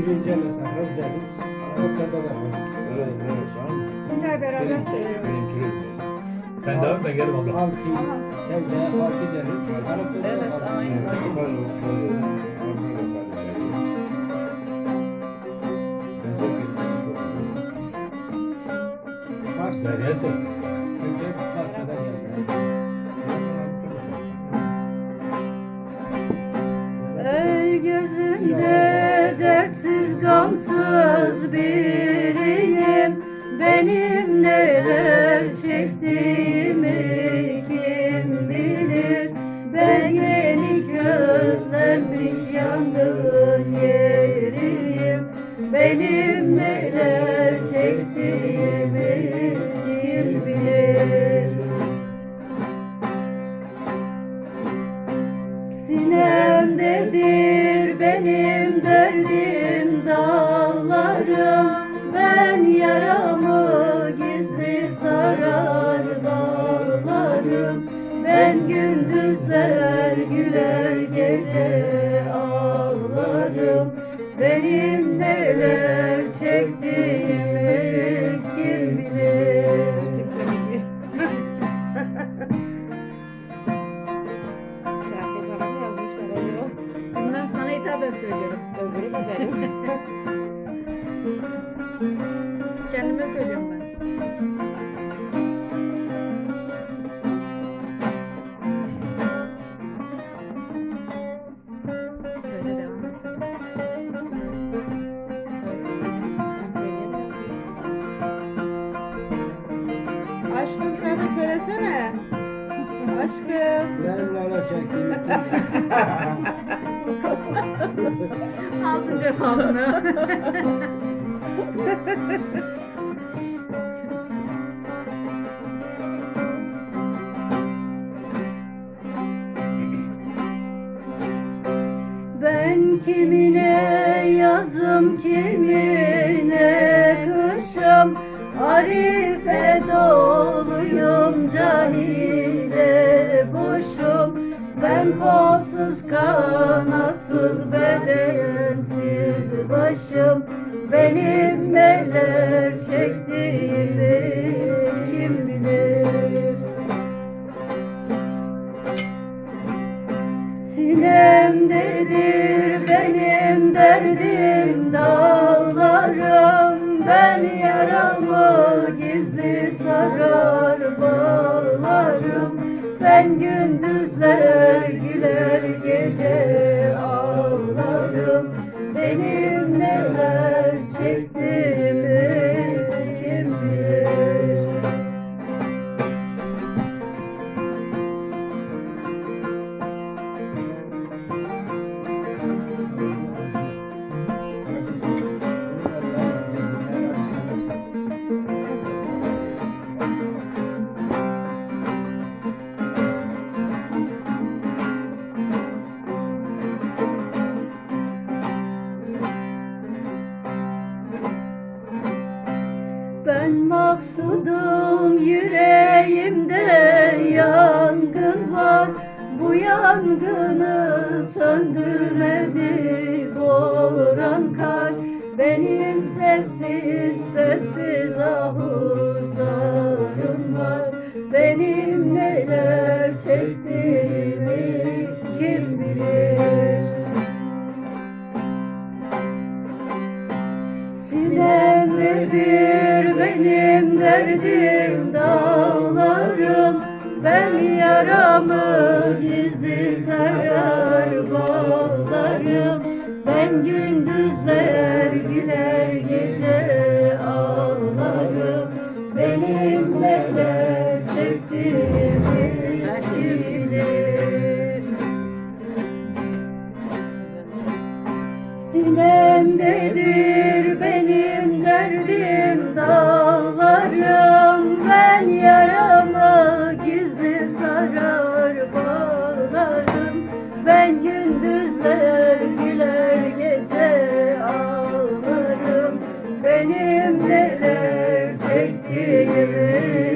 Girince mesela kız deriz. Ortada da kız. Tuncay beraber söylüyoruz. Sen devam ben gelirim abla. Halki, teyzeye halki deriz. Arapçada da Evet, halki. aynen. Nereye sor? Önce Farsçada geldi. Gamsız biriyim. Benim neler çektiğimi kim bilir? Ben yeni közlenmiş yandığın yeriyim. Benim neler çektiğimi kim bilir? Sinemdedir benim derdim Ben gündüzler güler gece ağlarım Benim neler çektiğimi kim bilir Kıyafetlerimi yazmışlar acaba. Bilmem sana hitaben söylüyorum Öbürü de benim. Aldın cevabını. Ben kimine yazım kimine kışım Arife doluyum boşum Ben kolsuz kanatsız bedensiz başım. Benim neler çektiğimi kim bilir? Sinemdedir benim derdim dağlarım. Ben yaramı gizli sarar. bağlarım Ben gündüzler güler gece ağlarım. Benim Ben maksudum yüreğimde yangın var. Bu yangını söndürmedi boran kar Benim sessiz sessiz ahuzarım var. Benim neler çektiğimi kim bilir. Sinemdedir benim derdim dağlarım Ben yaramı gizli sarar bağlarım. Ben gündüzler güler gece ağlarım. Benim neler çektiğimi kim Sinem dedim sarar bağlarım Ben gündüzler güler gece ağlarım. Benim neler çektiğimi